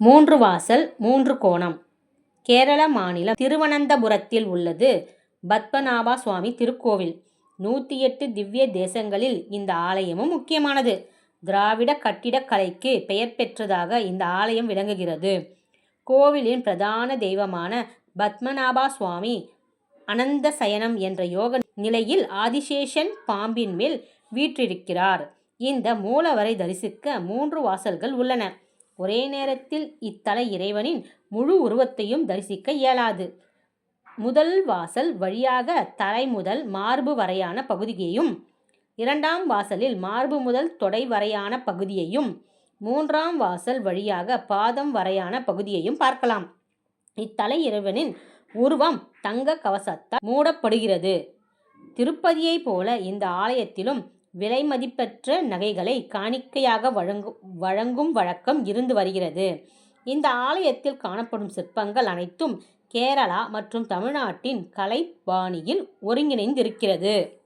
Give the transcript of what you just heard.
மூன்று வாசல் மூன்று கோணம் கேரள மாநிலம் திருவனந்தபுரத்தில் உள்ளது பத்மநாப சுவாமி திருக்கோவில். நூற்றி எட்டு திவ்ய தேசங்களில் இந்த ஆலயமும் முக்கியமானது. திராவிட கட்டிடக்கலைக்கு பெயர் பெற்றதாக இந்த ஆலயம் விளங்குகிறது. கோவிலின் பிரதான தெய்வமான பத்மநாபா சுவாமி அனந்த சயனம் என்ற யோக நிலையில் ஆதிசேஷன் பாம்பின் மேல் வீற்றிருக்கிறார். இந்த மூலவரை தரிசிக்க மூன்று வாசல்கள் உள்ளன. ஒரே நேரத்தில் இத்தல இறைவனின் முழு உருவத்தையும் தரிசிக்க இயலாது. முதல் வாசல் வழியாக தலை முதல் மார்பு வரையான பகுதியையும் இரண்டாம் வாசலில் மார்பு முதல் தொடை வரையான பகுதியையும் மூன்றாம் வாசல் வழியாக பாதம் வரையான பகுதியையும் பார்க்கலாம். இத்தலை இறைவனின் உருவம் தங்க கவசத்தால் மூடப்படுகிறது. திருப்பதியைப் போல இந்த ஆலயத்திலும் விலைமதிப்பற்ற நகைகளை காணிக்கையாக வழங்கும் வழக்கம் இருந்து வருகிறது. இந்த ஆலயத்தில் காணப்படும் சிற்பங்கள் அனைத்தும் கேரளா மற்றும் தமிழ்நாட்டின் கலைப்பாணியில் ஒருங்கிணைந்திருக்கிறது.